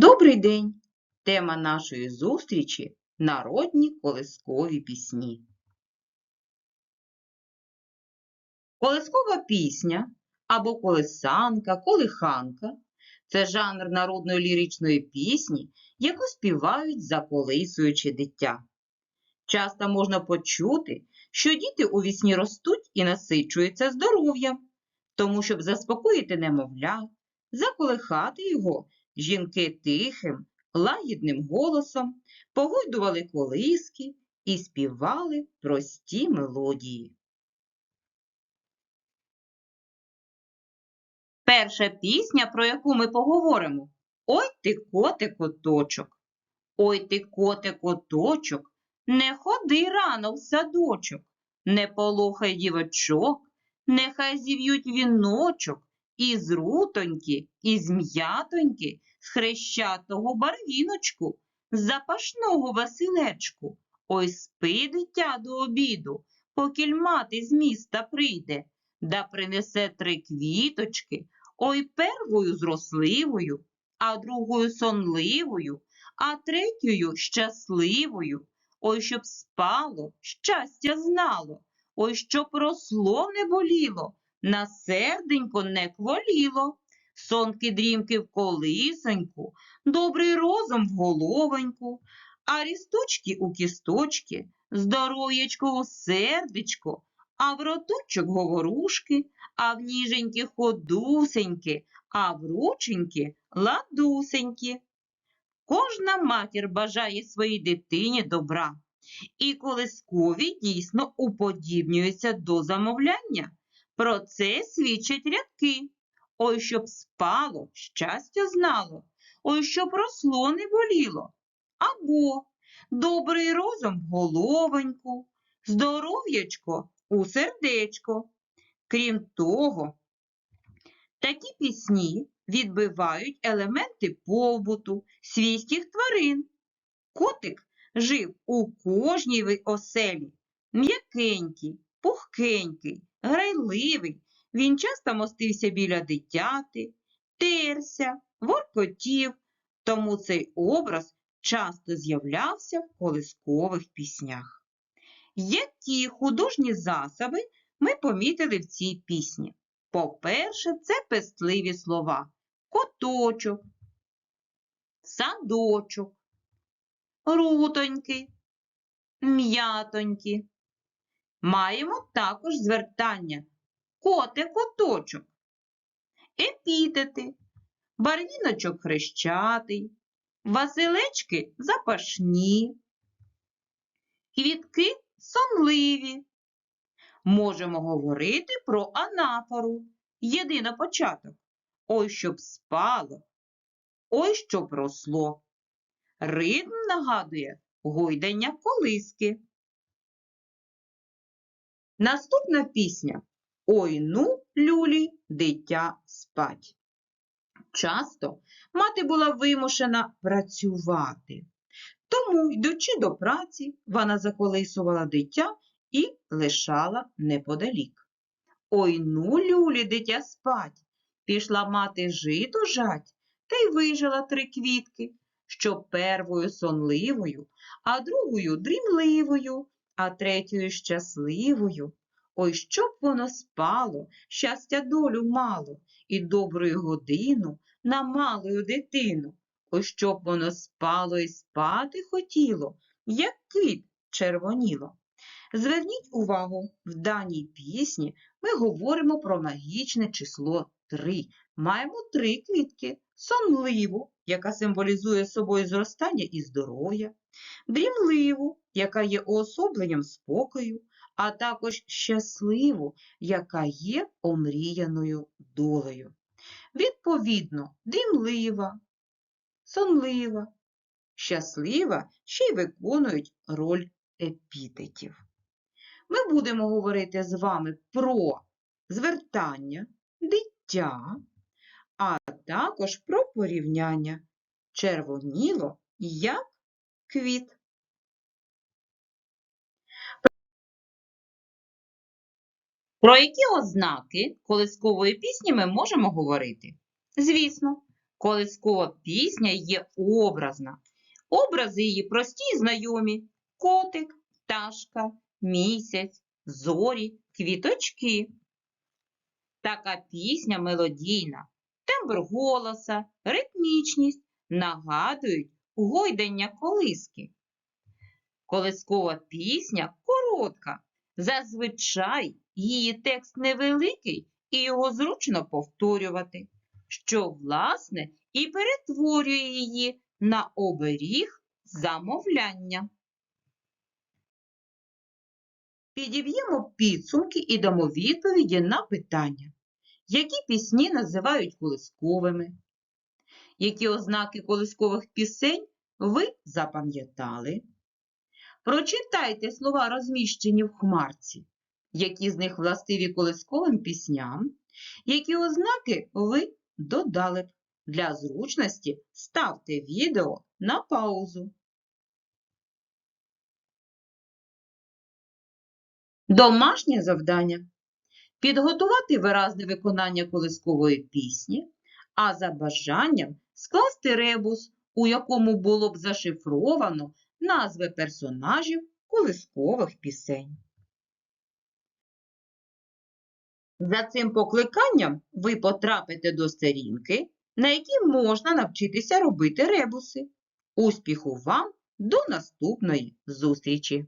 Добрий день! Тема нашої зустрічі народні колискові пісні. Колискова пісня або колисанка, колиханка це жанр народної ліричної пісні, яку співають, заколисуючи дитя. Часто можна почути, що діти у вісні ростуть і насичуються здоров'ям, тому, щоб заспокоїти немовля, заколихати його, жінки тихим, лагідним голосом погойдували колиски і співали прості мелодії. Перша пісня, про яку ми поговоримо. Ой ти коте коточок. Ой ти коте коточок, не ходи рано в садочок, не полохай дівочок, нехай зів'ють віночок із рутоньки, із м'ятоньки, з хрещатого барвіночку, з запашного василечку. Ой спи, дитя, до обіду, покіль мати з міста прийде, да принесе три квіточки, ой первою зросливою, а другою сонливою, а третьою щасливою. Ой, щоб спало, щастя знало, ой, щоб росло не боліло, на серденько не кволіло, сонки дрімки в колисоньку, добрий розум в головоньку, а рісточки у кісточки, здоров'ячко у сердечко, а в роточок говорушки, а в ніженьки ходусеньки, а в рученьки ладусеньки. Кожна матір бажає своїй дитині добра, і колискові дійсно уподібнюються до замовляння. Про це свідчать рядки. Ой, щоб спало, щастя знало, ой, щоб росло не боліло. Або добрий розум в головоньку, здоров'ячко у сердечко. Крім того, такі пісні відбивають елементи побуту свійських тварин. Котик жив у кожній оселі, м'якенький, пухкенький, грайливий. Він часто мостився біля дитяти, терся, воркотів, тому цей образ часто з'являвся в колискових піснях. Які художні засоби ми помітили в цій пісні? По-перше, це пестливі слова коточок, садочок, рутоньки, м'ятоньки. Маємо також звертання коте коточок, епітети, барвіночок хрещатий, василечки запашні, квітки сонливі. Можемо говорити про анафору, єдинопочаток. Ой, щоб спало, ой, щоб росло. Ритм нагадує гойдання колиски. Наступна пісня Ой ну, люлі, дитя спать. Часто мати була вимушена працювати. Тому, йдучи до праці, вона заколисувала дитя і лишала неподалік. Ой ну, люлі, дитя спать, пішла мати жито жать, та й вижила три квітки, що первою сонливою, а другою дрімливою, а третьою щасливою. Ой, щоб воно спало, щастя долю мало, і доброю годину на малою дитину. Ой, щоб воно спало і спати хотіло, як квіт червоніло. Зверніть увагу, в даній пісні ми говоримо про магічне число 3. Маємо три квітки: сонливу, яка символізує собою зростання і здоров'я, дрімливу, яка є уособленням спокою, а також щасливу, яка є омріяною долею. Відповідно, дрімлива, сонлива, щаслива ще й виконують роль епітетів. Ми будемо говорити з вами про звертання, дитя, також про порівняння червоніло як квіт. Про які ознаки колискової пісні ми можемо говорити? Звісно, Колискова пісня є образна. Образи її прості й знайомі. Котик, пташка, місяць, зорі, квіточки. Така пісня мелодійна, тембр голоса, ритмічність нагадують гойдання колиски. Колискова пісня коротка. Зазвичай її текст невеликий і його зручно повторювати, що, власне, і перетворює її на оберіг замовляння. Підіб'ємо підсумки і дамо відповіді на питання, які пісні називають колисковими, які ознаки колискових пісень ви запам'ятали. Прочитайте слова, розміщені в хмарці, які з них властиві колисковим пісням, які ознаки ви додали б. Для зручності ставте відео на паузу. Домашнє завдання. Підготувати виразне виконання колискової пісні, а за бажанням скласти ребус, у якому було б зашифровано назви персонажів колискових пісень. За цим покликанням ви потрапите до сторінки, на якій можна навчитися робити ребуси. Успіху вам до наступної зустрічі!